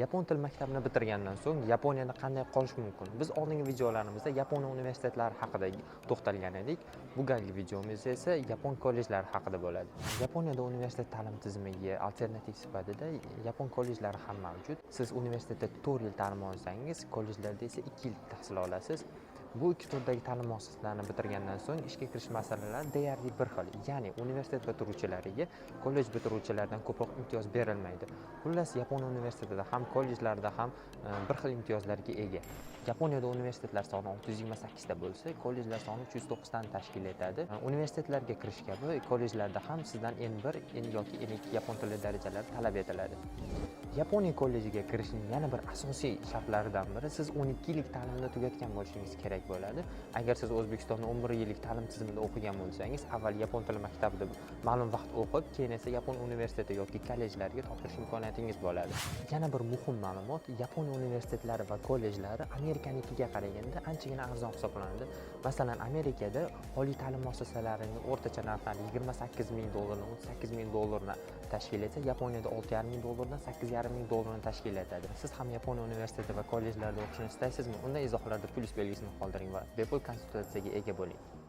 yapon tili maktabini bitirgandan so'ng yaponiyada qanday qolish mumkin? Biz oldingi videolarimizda yapon universitetlari haqida to'xtalgan edik. Bu galgi videomiz esa yapon kollejlari haqida bo'ladi. Yaponiyada universitet ta'lim tizimiga alternativ sifatida yapon kollejlari ham mavjud. Siz universitetda to'rt yil ta'lim olsangiz kollejlarda esa ikki yil tahsil olasiz. Bu ikki turdagi ta'lim muassasalarini bitirgandan so'ng ishga kirish masalalari deyarli bir xil. Ya'ni universitet bitiruvchilariga kollej bitiruvchilaridan ko'proq imtiyoz berilmaydi. Xullas yapon universitetida ham kollejlarda ham e, bir xil imtiyozlarga ega. Yaponiyada universitetlar soni 628 ta bo'lsa kollejlar soni 309 to'qqiztani tashkil etadi. E, universitetlarga kirish kabi kollejlarda ham sizdan N1 N yoki n ikki yapon tili darajalari talab etiladi. Yaponiya kollejiga kirishning yana bir asosiy shartlaridan biri siz 12 yillik ta'limni tugatgan bo'lishingiz kerak bo'ladi. Agar siz o'zbekistonda 11 yillik ta'lim tizimida o'qigan bo'lsangiz avval yapon tili maktabida ma'lum vaqt o'qib keyin esa yapon universiteti yoki kollejlariga topshirish imkoniyatingiz bo'ladi. Yana bir muhim ma'lumot yaponiya universitetlari va kollejlari amerikanikiga qaraganda anchagina arzon hisoblanadi. Masalan amerikada oliy ta'lim muassasalarining o'rtacha narxlari 28 ming dollardan 18 ming dollarni tashkil etsa yaponiyada 6,5 ming dollardan 8,5 ming dollarni tashkil etadi siz ham yaponiya universiteti va kollejlarda o'qishni istaysizmi? Unda izohlarda plyus belgisini qoldiring va bepul konsultatsiyaga ega bo'ling.